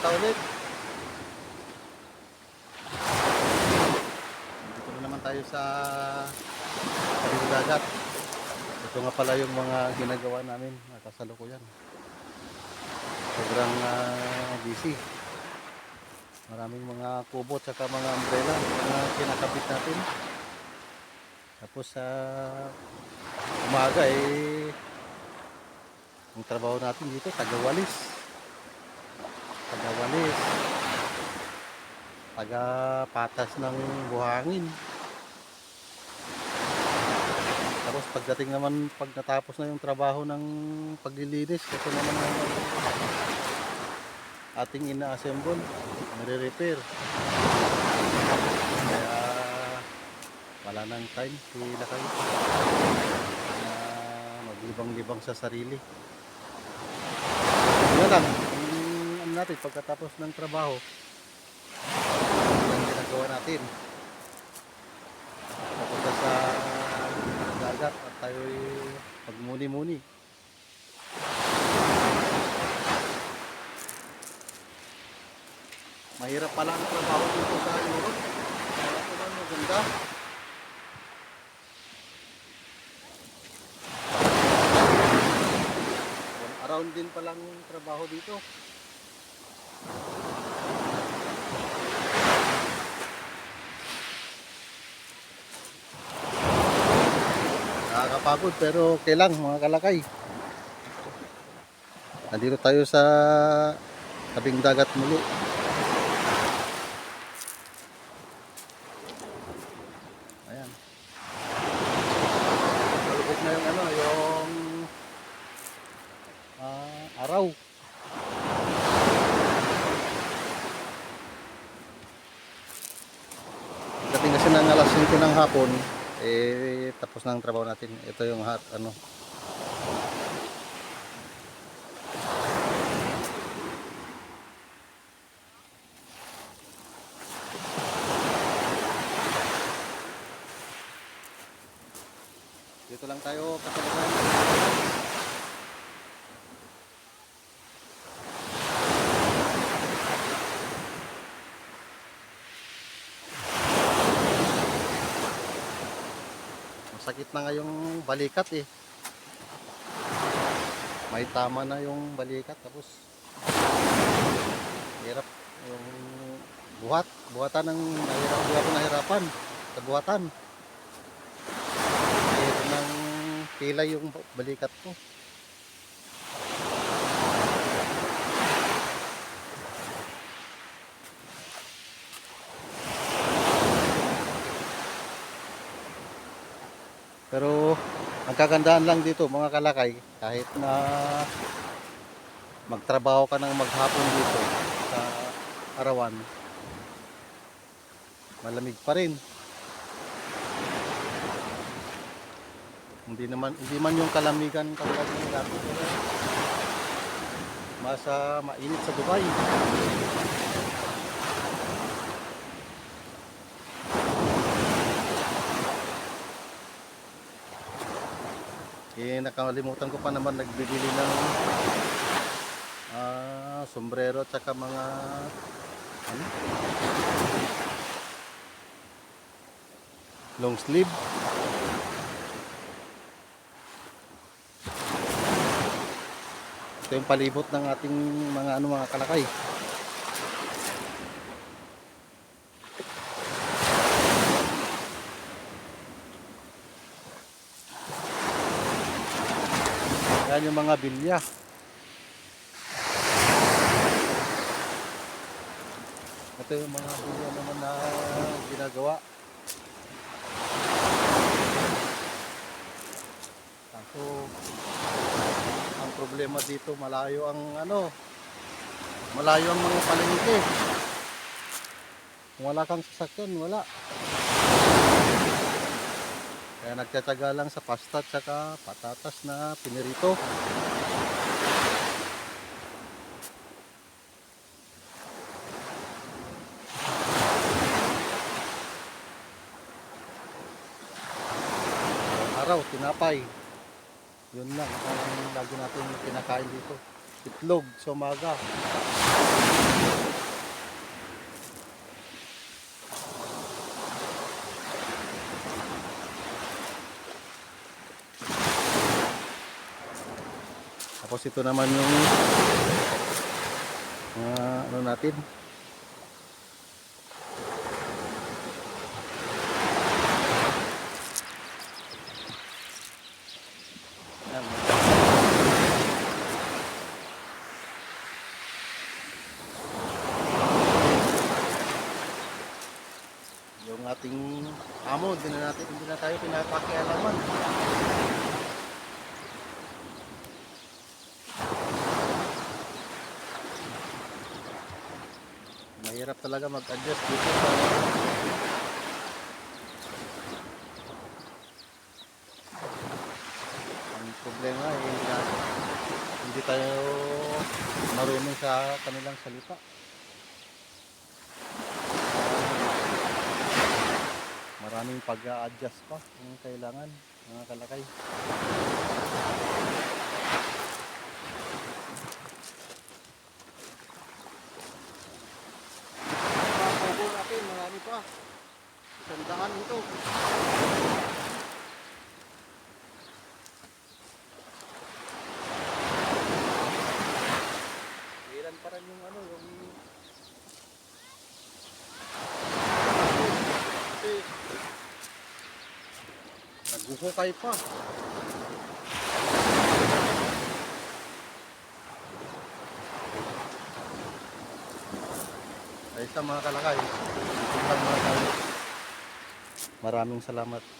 pista ulit. Dito na naman tayo sa Kaling Dagat. Ito nga pala yung mga ginagawa namin na kasalukuyan. Sobrang ah, busy. Maraming mga kubo at mga umbrella na kinakabit natin. Tapos sa umaga eh ang trabaho natin dito tagawalis. Tagawalis. Tagapatas ng buhangin. Tapos pagdating naman pag natapos na yung trabaho ng paglilinis, ito naman ang ating ina-assemble, nare-repair. Kaya wala nang time si Lakay na maglibang-libang sa sarili. Yun lang, natin pagkatapos ng trabaho, yung ginagawa natin. Papunta sa dagat at tayo'y pagmuni-muni. Mahirap pala ang trabaho dito sa Europe. Kaya ito lang maganda. Around din palang trabaho dito. Nakakapagod pero okay mga kalakay. Nandito tayo sa tabing dagat muli. Ayan. Malubog na yung ano, yung ah. Ng alas 5 ng hapon, eh tapos na ang trabaho natin. Ito yung hat, ano. Dito lang tayo kasalanan. Masakit na nga yung balikat eh. May tama na yung balikat tapos hirap yung buhat. Buhatan ng nahirap, di ako nahirapan sa buhatan. Mayroon ng pilay yung balikat ko. Pero ang kagandahan lang dito mga kalakay. Kahit na magtrabaho ka ng maghapon dito sa arawan malamig pa rin. Hindi naman hindi man yung kalamigan katulad ng dati mas ah, mainit sa Dubai eh nakalimutan ko pa naman nagbibili ng ah, sombrero at saka mga ano? long sleeve ito yung palibot ng ating mga ano mga kalakay yan yung mga bilya ito yung mga bilya naman na ginagawa Kaso, ang problema dito, malayo ang ano, malayo ang mga palengke. Kung wala kang sasakyan, wala. Kaya nagtsatsaga lang sa pasta at saka patatas na pinirito. Araw, tinapay. Yun lang ang lagi natin kinakain dito. itlog sa umaga. Tapos ito naman yung mga ano natin. Yung ating amo, hindi na natin, hindi na tayo pinapakialaman. Mahirap talaga mag-adjust dito sa ang problema eh na hindi tayo marunong sa kanilang salita. Maraming pag-a-adjust pa ang kailangan mga kalakay. Mga kubo natin, marami pa. Isang daan ito. Ilan pa rin yung ano, yung... Kasi... Naghuhukay pa. Ay sa mga kalakay. Ito lang mga kalakay. Maraming salamat.